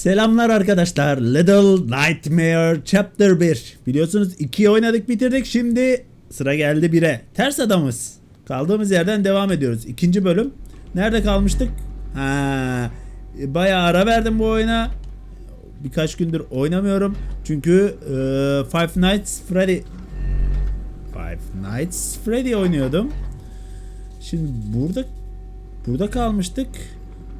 Selamlar arkadaşlar. Little Nightmare Chapter 1. Biliyorsunuz 2'yi oynadık bitirdik. Şimdi sıra geldi 1'e. Ters adamız. Kaldığımız yerden devam ediyoruz. İkinci bölüm. Nerede kalmıştık? Ha, e, bayağı ara verdim bu oyuna. Birkaç gündür oynamıyorum. Çünkü e, Five Nights Freddy Five Nights Freddy oynuyordum. Şimdi burada burada kalmıştık.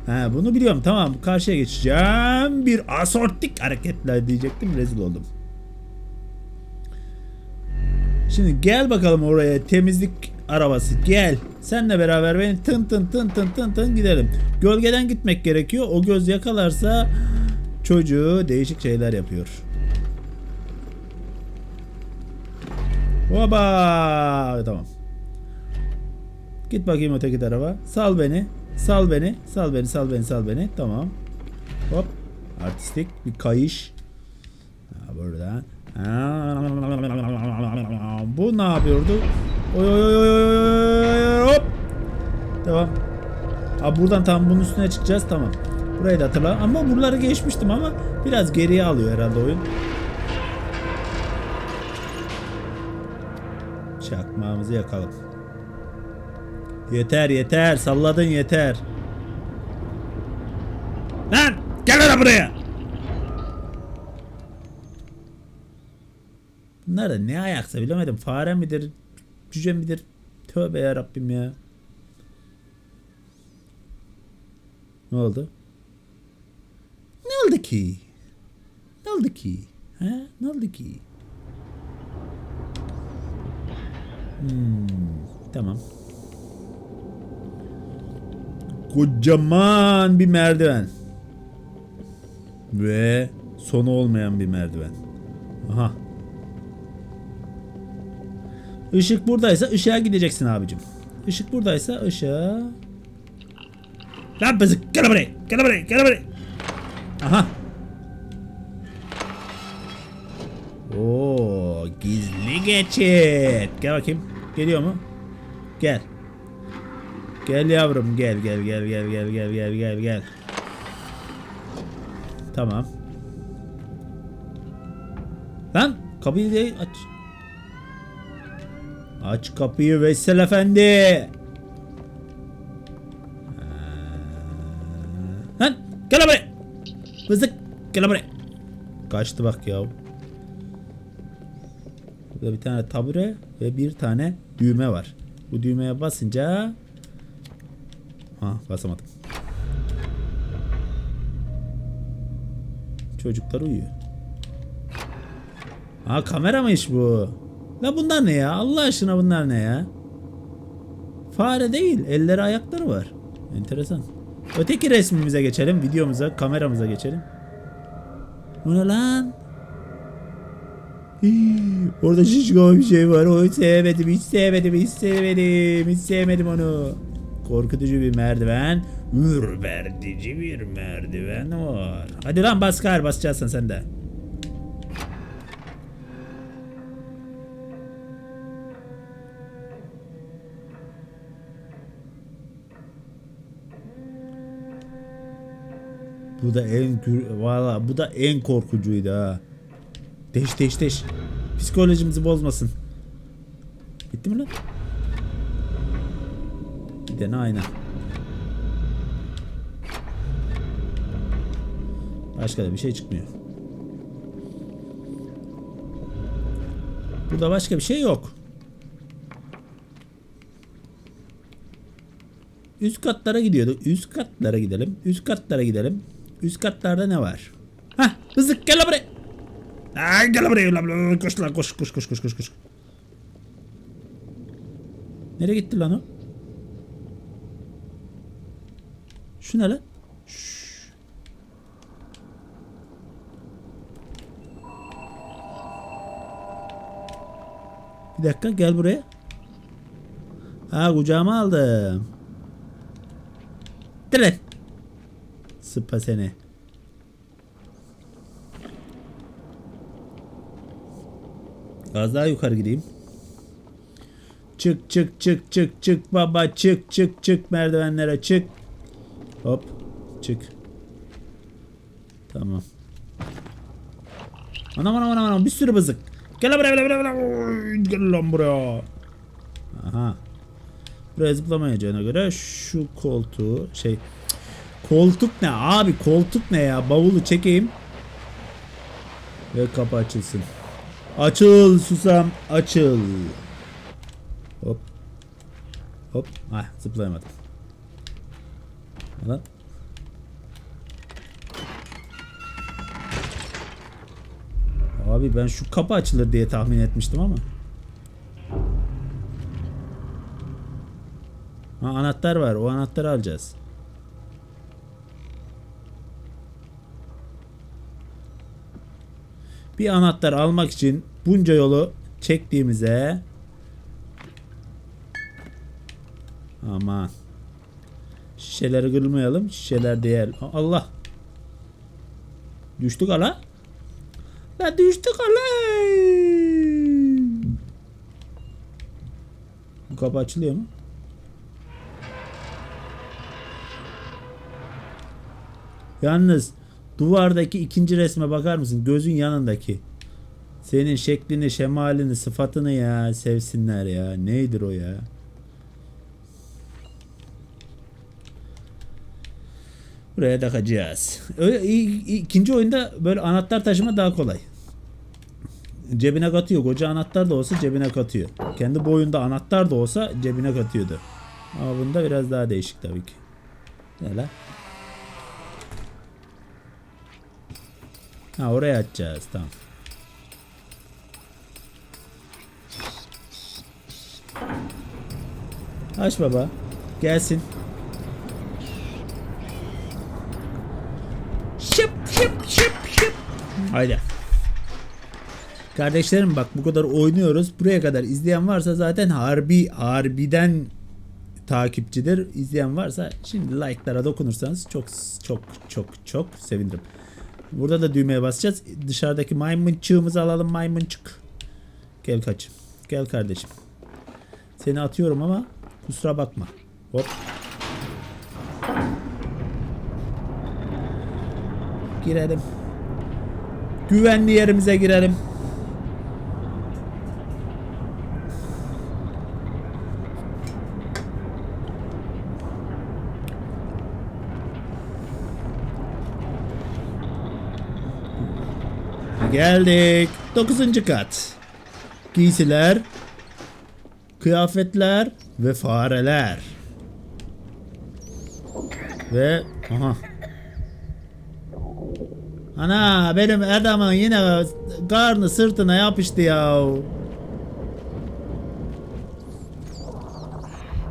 Ha bunu biliyorum tamam karşıya geçeceğim. Bir asortik hareketler diyecektim rezil oldum. Şimdi gel bakalım oraya temizlik arabası gel. Senle beraber beni tın tın tın tın tın tın gidelim. Gölgeden gitmek gerekiyor. O göz yakalarsa çocuğu değişik şeyler yapıyor. Hoba tamam. Git bakayım öteki tarafa. Sal beni. Sal beni. Sal beni. Sal beni. Sal beni. Tamam. Hop. Artistik bir kayış. Ha, burada. Bu ne yapıyordu? Oy oy oy oy hop. Tamam. Ha buradan tam bunun üstüne çıkacağız. Tamam. Burayı da hatırla. Ama buraları geçmiştim ama biraz geriye alıyor herhalde oyun. Çakmağımızı yakalım. Yeter yeter salladın yeter. Lan gel lan buraya. Bunlar da ne ayaksa bilemedim. Fare midir? Cüce midir? Tövbe ya Rabbim ya. Ne oldu? Ne oldu ki? Ne oldu ki? Ha? Ne oldu ki? Hmm, tamam. Kocaman bir merdiven. Ve sonu olmayan bir merdiven. Aha. Işık buradaysa ışığa gideceksin abicim. Işık buradaysa ışığa... Lan bızık gel buraya gel buraya gel buraya. Aha. Oo gizli geçit. Gel bakayım. Geliyor mu? Gel. Gel yavrum gel gel gel gel gel gel gel gel gel. Tamam. Lan kapıyı de aç. Aç kapıyı Veysel Efendi. Ha. Lan gel buraya. Vızık gel buraya. Kaçtı bak ya. Burada bir tane tabure ve bir tane düğme var. Bu düğmeye basınca Ha basamadım. Çocuklar uyuyor. Ha kamera mıymış bu? La bunlar ne ya? Allah aşkına bunlar ne ya? Fare değil. Elleri ayakları var. Enteresan. Öteki resmimize geçelim. Videomuza, kameramıza geçelim. Bu ne lan? Orada şişko bir şey var. O hiç sevmedim, hiç sevmedim, hiç sevmedim, hiç sevmedim onu. Korkutucu bir merdiven. Ürpertici bir merdiven var. Hadi lan bas kar basacaksın sen de. Bu da en valla bu da en korkucuydu ha. Deş deş deş. Psikolojimizi bozmasın. Bitti mi lan? Tane ayna. Başka da bir şey çıkmıyor. Burada başka bir şey yok. Üst katlara gidiyorduk. Üst katlara gidelim. Üst katlara gidelim. Üst katlarda ne var? Hah, hızlık gel buraya. Ay, gel buraya. Koş lan koş koş koş koş koş. Nereye gitti lan o? Şu ne lan? Bir dakika gel buraya. Ha kucağıma aldım. Direkt. Sıpa seni. Az daha yukarı gideyim. Çık çık çık çık çık baba çık çık çık merdivenlere çık. Hop çık. Tamam. Anam anam anam anam bir sürü bızık. Gel buraya buraya. buraya. Gel lan buraya. Aha. Buraya zıplamayacağına göre şu koltuğu şey koltuk ne abi koltuk ne ya bavulu çekeyim ve kapı açılsın. Açıl susam açıl. Hop. Hop. Ah zıplayamadım. Lan. Abi ben şu kapı açılır diye tahmin etmiştim ama. Ha anahtar var. O anahtarı alacağız. Bir anahtar almak için bunca yolu çektiğimize Aman. Şişeleri kırmayalım. Şişeler değer. Allah. Düştük ala. La düştük ala. Bu kapı açılıyor mu? Yalnız duvardaki ikinci resme bakar mısın? Gözün yanındaki. Senin şeklini, şemalini, sıfatını ya sevsinler ya. Neydir o ya? Buraya takacağız. Öyle, ikinci oyunda böyle anahtar taşıma daha kolay. Cebine katıyor. Koca anahtar da olsa cebine katıyor. Kendi boyunda anahtar da olsa cebine katıyordu. Ama bunda biraz daha değişik tabii ki. Lan? Ha oraya açacağız tamam. Aç baba. Gelsin. Haydi. Kardeşlerim bak bu kadar oynuyoruz. Buraya kadar izleyen varsa zaten harbi harbiden takipçidir. İzleyen varsa şimdi like'lara dokunursanız çok çok çok çok sevinirim. Burada da düğmeye basacağız. Dışarıdaki maymunçığımızı alalım maymunçuk. Gel kaçım. Gel kardeşim. Seni atıyorum ama kusura bakma. Hop. Girelim. Güvenli yerimize girelim. Geldik. Dokuzuncu kat. Giysiler, kıyafetler ve fareler. Ve aha. Ana benim adamın yine karnı sırtına yapıştı ya.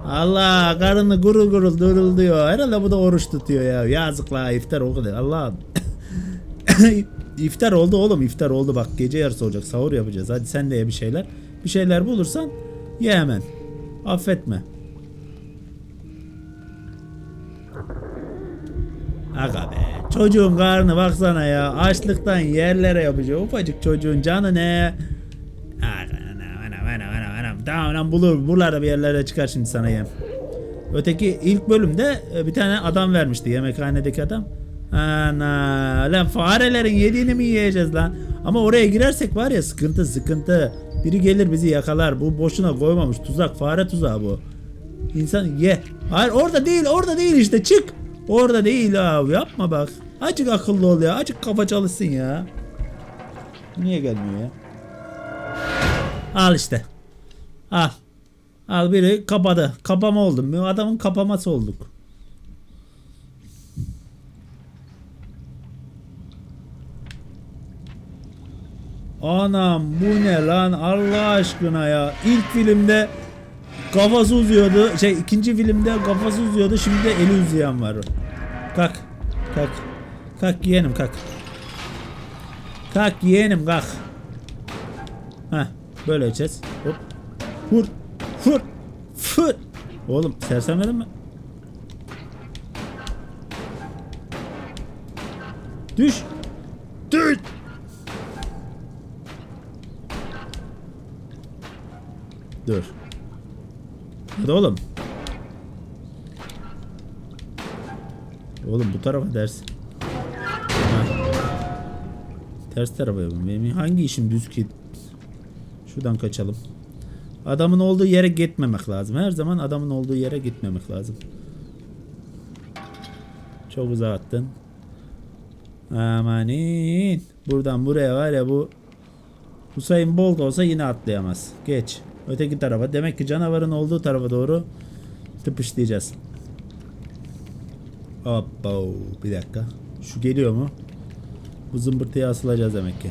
Allah karnı gurul gurul durulduyor. Herhalde bu da oruç tutuyor ya. Yazıklar iftar o kadar. Allah'ım. iftar oldu oğlum iftar oldu bak gece yarısı olacak sahur yapacağız hadi sen de ye bir şeyler bir şeyler bulursan ye hemen affetme Aga be çocuğun karnı baksana ya açlıktan yerlere yapacak ufacık çocuğun canı ne tamam lan bulur buralarda bir yerlere çıkar şimdi sana yem Öteki ilk bölümde e, bir tane adam vermişti yemekhanedeki adam. Ana lan farelerin yediğini mi yiyeceğiz lan? Ama oraya girersek var ya sıkıntı sıkıntı. Biri gelir bizi yakalar. Bu boşuna koymamış tuzak fare tuzağı bu. İnsan ye. Hayır orada değil orada değil işte çık. Orada değil abi yapma bak. Acık akıllı ol ya. Acık kafa çalışsın ya. Niye gelmiyor ya? Al işte. Al. Al biri kapadı. Kapama oldum. Bir Adamın kapaması olduk. Anam bu ne lan Allah aşkına ya. İlk filmde kafası uzuyordu. Şey ikinci filmde kafası uzuyordu. Şimdi de eli uzayan var. Kalk. Kalk. Kalk yeğenim kalk. Kalk yeğenim kalk. Heh böyle içeceğiz. Hop. Vur. Vur. Vur. Oğlum sersemledin mi? Düş. Düş. Dur. Hadi oğlum. Oğlum bu tarafa dersin. Ha. Ters tarafa yapın. Benim hangi işim düz ki? Şuradan kaçalım. Adamın olduğu yere gitmemek lazım. Her zaman adamın olduğu yere gitmemek lazım. Çok uzağa attın. Amanin. Buradan buraya var ya bu Hüseyin Bolt olsa yine atlayamaz. Geç. Öteki tarafa. Demek ki canavarın olduğu tarafa doğru tıpışlayacağız. Hoppa. Bir dakika. Şu geliyor mu? Bu zımbırtıya asılacağız demek ki.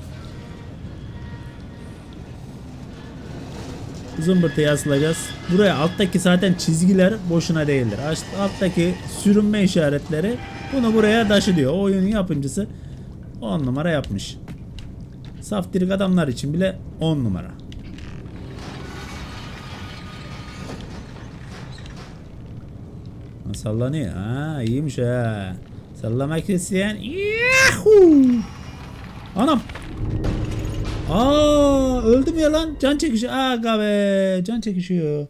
Bu zımbırtıya asılacağız. Buraya alttaki zaten çizgiler boşuna değildir. Alttaki sürünme işaretleri bunu buraya taşı diyor. O oyunun yapımcısı 10 numara yapmış. Saftirik adamlar için bile 10 numara. Sallanıyor. Ha iyiymiş ha. Sallamak isteyen Yahoo! Anam. Aa öldüm ya lan. Can çekişiyor. Aga be. Can çekişiyor.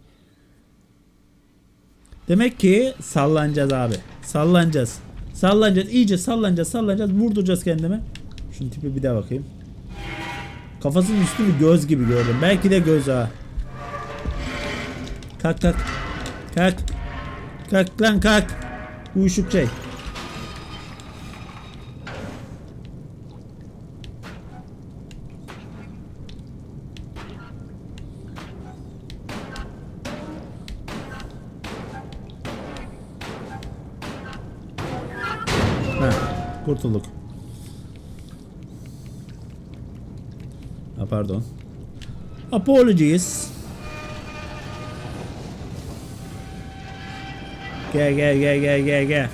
Demek ki sallanacağız abi. Sallanacağız. Sallanacağız. iyice sallanacağız. Sallanacağız. Vurduracağız kendimi. Şunun tipi bir daha bakayım. Kafasının üstü bir göz gibi gördüm. Belki de göz ha. Kalk kalk. Kalk. Kalk lan kalk. Uyuşuk şey. Kurtulduk. Ha, pardon. Apologies. Gel gel gel gel gel gel.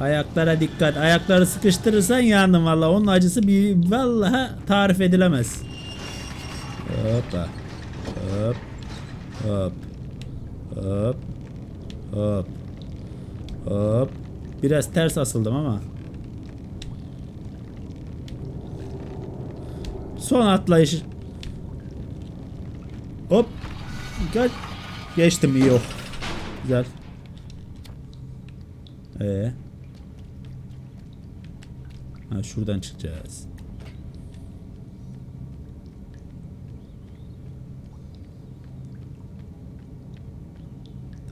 Ayaklara dikkat. Ayakları sıkıştırırsan yandın valla. Onun acısı bir vallahi tarif edilemez. Hoppa. Hop. Hop. Hop. Hop. Hop. Biraz ters asıldım ama. Son atlayış. Hop. Gel. Geçtim iyi yok. Güzel. Ee. Ha şuradan çıkacağız.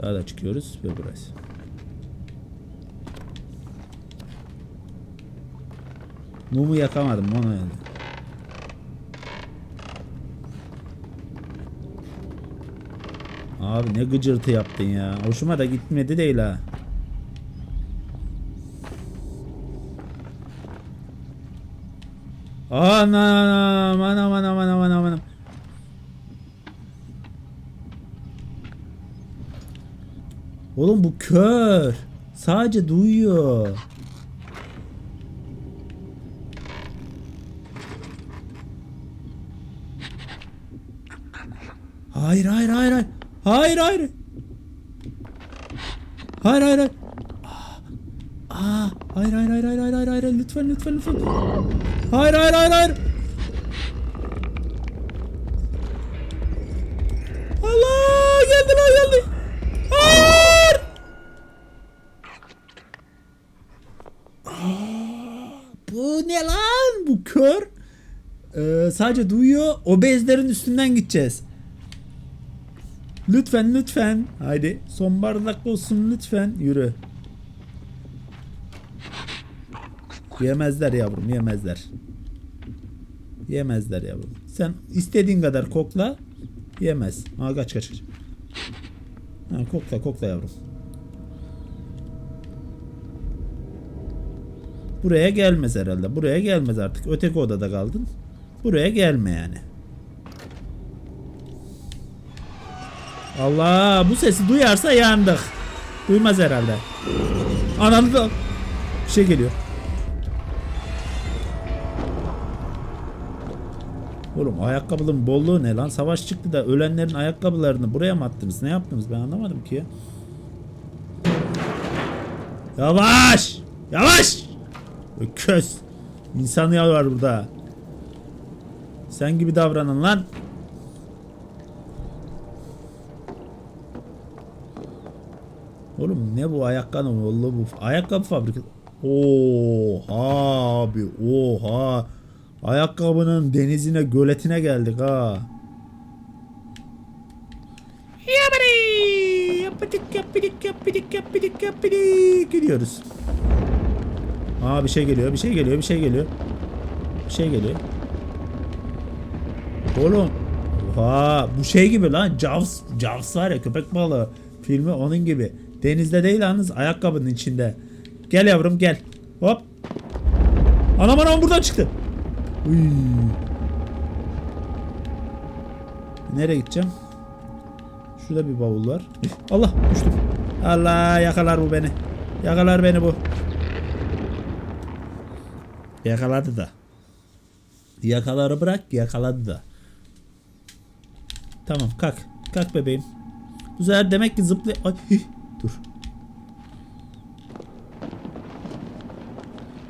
Daha da çıkıyoruz ve burası. Mumu yakamadım onu yani. Abi ne gıcırtı yaptın ya. Hoşuma da gitmedi değil ha. Anam anam anam anam anam anam. Oğlum bu kör. Sadece duyuyor. Hayır hayır hayır hayır. Hayır hayır. Hayır hayır hayır. Aa, hayır hayır hayır hayır hayır hayır hayır lütfen lütfen lütfen. Hayır hayır hayır hayır. Allah geldi lan geldi. Hayır. Aa, bu ne lan? Bu kör. Ee, sadece duyuyor. O bezlerin üstünden gideceğiz. Lütfen lütfen. Haydi son bardak olsun lütfen. Yürü. Yemezler yavrum yemezler. Yemezler yavrum. Sen istediğin kadar kokla. Yemez. Ha kaç kaç kaç. Ha, kokla kokla yavrum. Buraya gelmez herhalde. Buraya gelmez artık. Öteki odada kaldın. Buraya gelme yani. Allah bu sesi duyarsa yandık. Duymaz herhalde. Ananı da bir şey geliyor. Oğlum ayakkabının bolluğu ne lan? Savaş çıktı da ölenlerin ayakkabılarını buraya mı attınız? Ne yaptınız? Ben anlamadım ki ya. Yavaş! Yavaş! Öküz! İnsan var burada. Sen gibi davranın lan. Oğlum ne bu ayakkabı mı? Vallahi bu ayakkabı fabrikası. Oha abi oha. Ayakkabının denizine göletine geldik ha. Yapari, yapadık, yapadık, yapadık, yapadık, yapadık. Gidiyoruz. Aa bir şey geliyor, bir şey geliyor, bir şey geliyor. Bir şey geliyor. Oğlum. Oha bu şey gibi lan. Jaws, Jaws var ya köpek balığı filmi onun gibi. Denizde değil yalnız ayakkabının içinde. Gel yavrum gel. Hop. Anam anam buradan çıktı. Uy. Nereye gideceğim? Şurada bir bavul var. Allah düştüm. Allah yakalar bu beni. Yakalar beni bu. Yakaladı da. Yakaları bırak yakaladı da. Tamam kalk. Kalk bebeğim. Bu sefer demek ki zıplay... Ay, dur.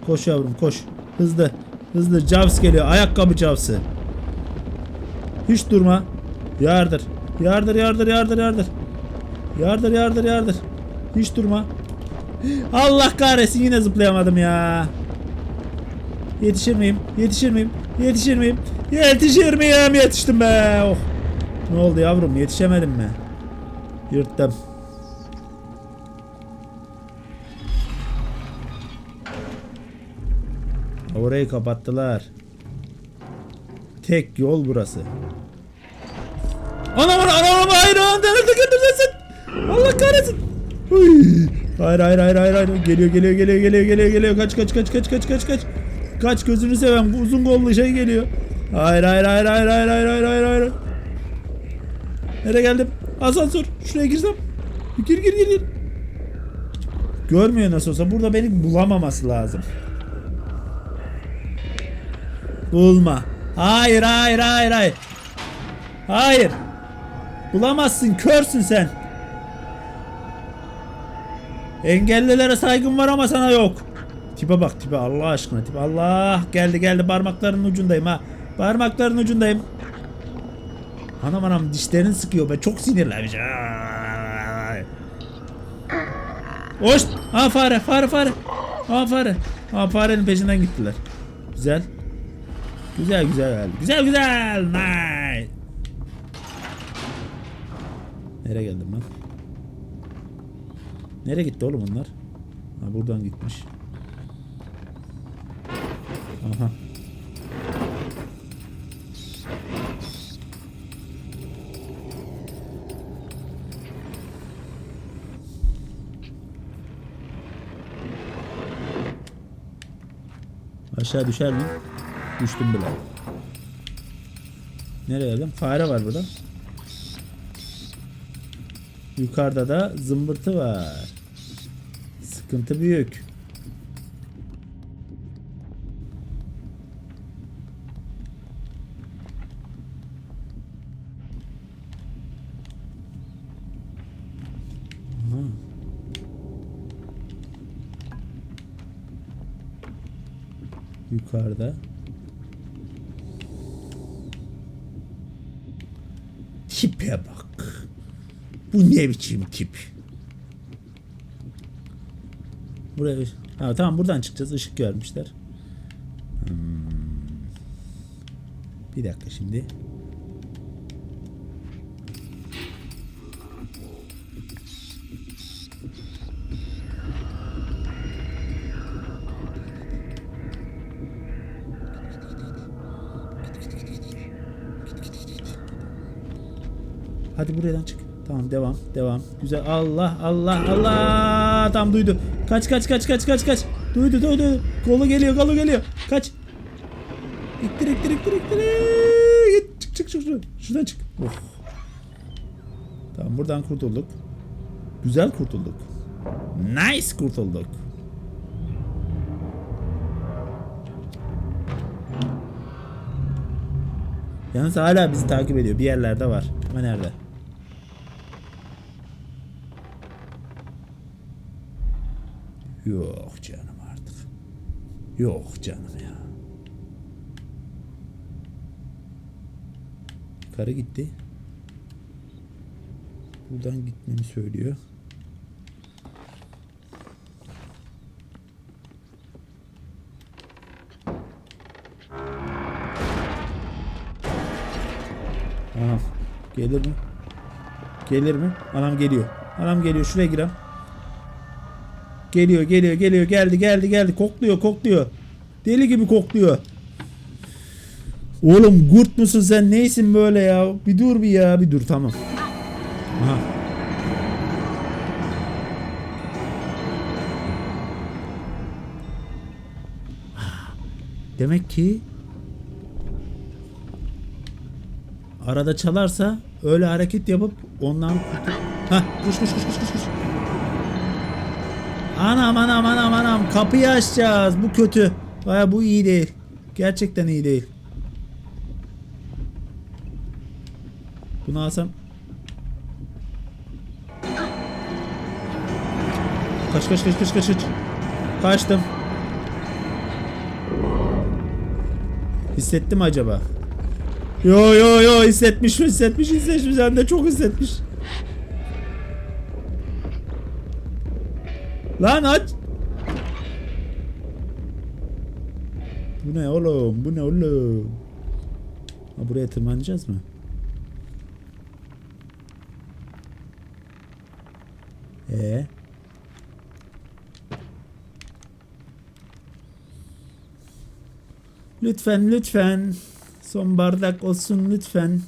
Koş yavrum koş. Hızlı. Hızlı. Javs geliyor. Ayakkabı Javs'ı. Hiç durma. Yardır. Yardır yardır yardır yardır. Yardır yardır yardır. Hiç durma. Allah kahretsin yine zıplayamadım ya. Yetişir miyim? Yetişir miyim? Yetişir miyim? Yetişir miyim? Yetiştim be. Oh. Ne oldu yavrum? Yetişemedim mi? Yırttım. Orayı kapattılar. Tek yol burası. Anam anam anam hayır? Allah kahretsin. Hayır hayır hayır hayır hayır geliyor geliyor geliyor geliyor geliyor geliyor kaç kaç kaç kaç kaç kaç kaç kaç gözünü seveyim bu uzun kollu şey geliyor. Hayır hayır hayır hayır hayır hayır hayır hayır hayır. Nereye geldim? Asansör. Şuraya girsem. Gir gir gir gir. Görmüyor nasıl olsa. Burada beni bulamaması lazım. Bulma. Hayır hayır hayır hayır. Hayır. Bulamazsın. Körsün sen. Engellilere saygım var ama sana yok. Tipe bak tipe Allah aşkına tipe. Allah geldi geldi parmaklarının ucundayım ha. Parmakların ucundayım. Anam anam dişlerini sıkıyor be çok sinirlenmiş. Hoş. Ha fare fare fare. Ha fare. Ha farenin peşinden gittiler. Güzel. Güzel güzel. Güzel güzel. Nice. Nereye geldim ben? Nereye gitti oğlum bunlar? Ha buradan gitmiş. Aha. Aşağı düşer mi? Düştüm bile. Nereye geldim? Fare var burada. Yukarıda da zımbırtı var. Sıkıntı büyük. Yukarıda. Tipe bak. Bu ne biçim tip? Buraya ha, tamam buradan çıkacağız. Işık görmüşler. Hmm. Bir dakika şimdi. Hadi buradan çık. Tamam devam devam. Güzel. Allah Allah Allah. Tam duydu. Kaç kaç kaç kaç kaç kaç. Duydu duydu. Kolu geliyor kolu geliyor. Kaç. İttir ittir ittir ittir. Çık çık çık. şuradan. Çık. Of. Tamam buradan kurtulduk. Güzel kurtulduk. Nice kurtulduk. Yalnız hala bizi takip ediyor. Bir yerlerde var. Ama nerede? Yok canım artık. Yok canım ya. Yukarı gitti. Buradan gitmemi söylüyor. Aha. Gelir mi? Gelir mi? Anam geliyor. Anam geliyor. Şuraya girem. Geliyor, geliyor, geliyor. Geldi, geldi, geldi. Kokluyor, kokluyor. Deli gibi kokluyor. Oğlum gurt musun sen? Neysin böyle ya? Bir dur bir ya. Bir dur tamam. Aha. Demek ki arada çalarsa öyle hareket yapıp ondan. Hah koş koş koş koş koş. Anam anam anam anam kapıyı açacağız. Bu kötü. Baya bu iyi değil. Gerçekten iyi değil. Bunu alsam. Kaç kaç kaç kaç kaç kaç. Kaçtım. Hissetti mi acaba? Yo yo yo hissetmiş hissetmiş hissetmiş hem de çok hissetmiş. Lan aç. Bu ne oğlum? Bu ne oğlum? Ha, buraya tırmanacağız mı? Ee? Lütfen lütfen. Son bardak olsun lütfen.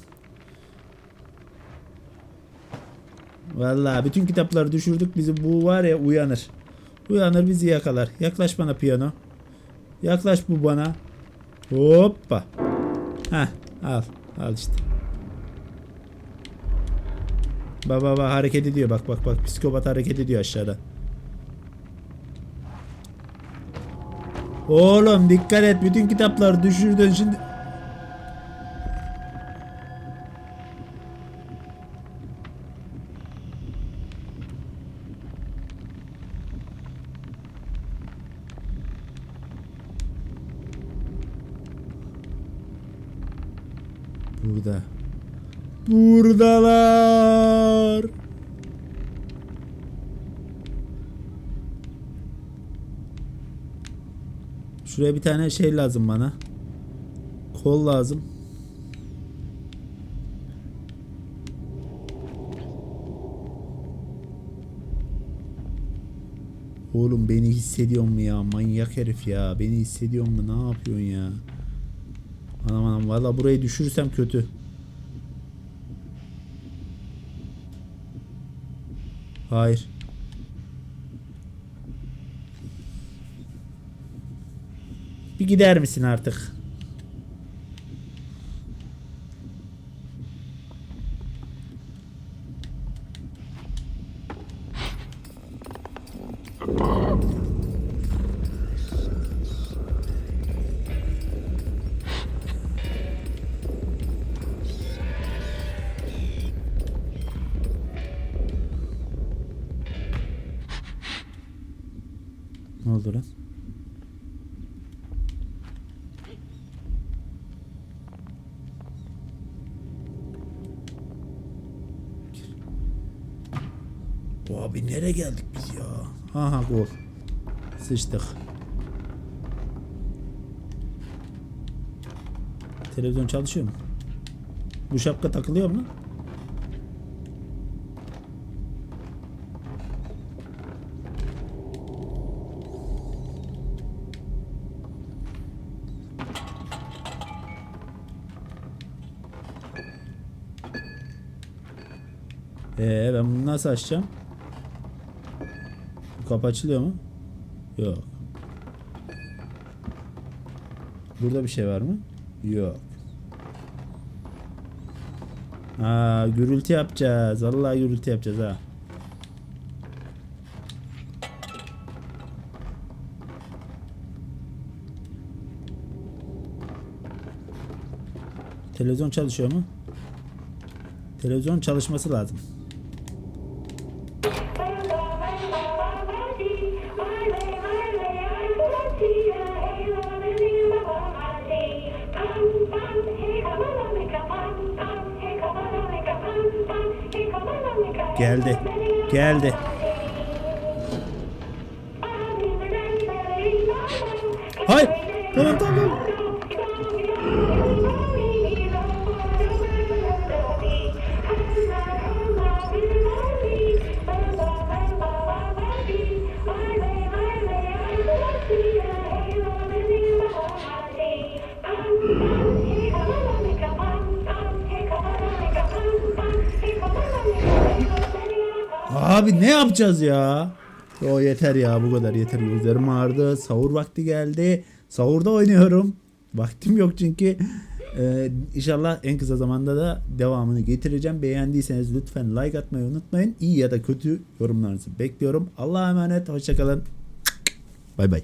Vallahi bütün kitapları düşürdük bizi bu var ya uyanır. Uyanır bizi yakalar. Yaklaş bana piyano. Yaklaş bu bana. Hoppa. Heh al. Al işte. Bak bak bak hareket ediyor bak bak bak psikopat hareket ediyor aşağıda. Oğlum dikkat et bütün kitapları düşürdün şimdi. Burada. Buradalar. Şuraya bir tane şey lazım bana. Kol lazım. Oğlum beni hissediyor mu ya? Manyak herif ya. Beni hissediyor mu? Ne yapıyorsun ya? Anam anam valla burayı düşürürsem kötü. Hayır. Bir gider misin artık? Ne oldu lan? Abi nereye geldik biz ya? Aha gol. Sıçtık. Televizyon çalışıyor mu? Bu şapka takılıyor mu? Ee ben bunu nasıl açacağım? Kapı açılıyor mu? Yok. Burada bir şey var mı? Yok. Aa gürültü yapacağız. Vallahi gürültü yapacağız ha. Televizyon çalışıyor mu? Televizyon çalışması lazım. Geldi. Geldi. Hayır. Tamam tamam. Abi ne yapacağız ya? O yeter ya bu kadar yeter. Gözlerim ağrıdı. Sahur vakti geldi. Sahurda oynuyorum. Vaktim yok çünkü. Ee, inşallah en kısa zamanda da devamını getireceğim. Beğendiyseniz lütfen like atmayı unutmayın. İyi ya da kötü yorumlarınızı bekliyorum. Allah'a emanet. Hoşçakalın. Bay bay.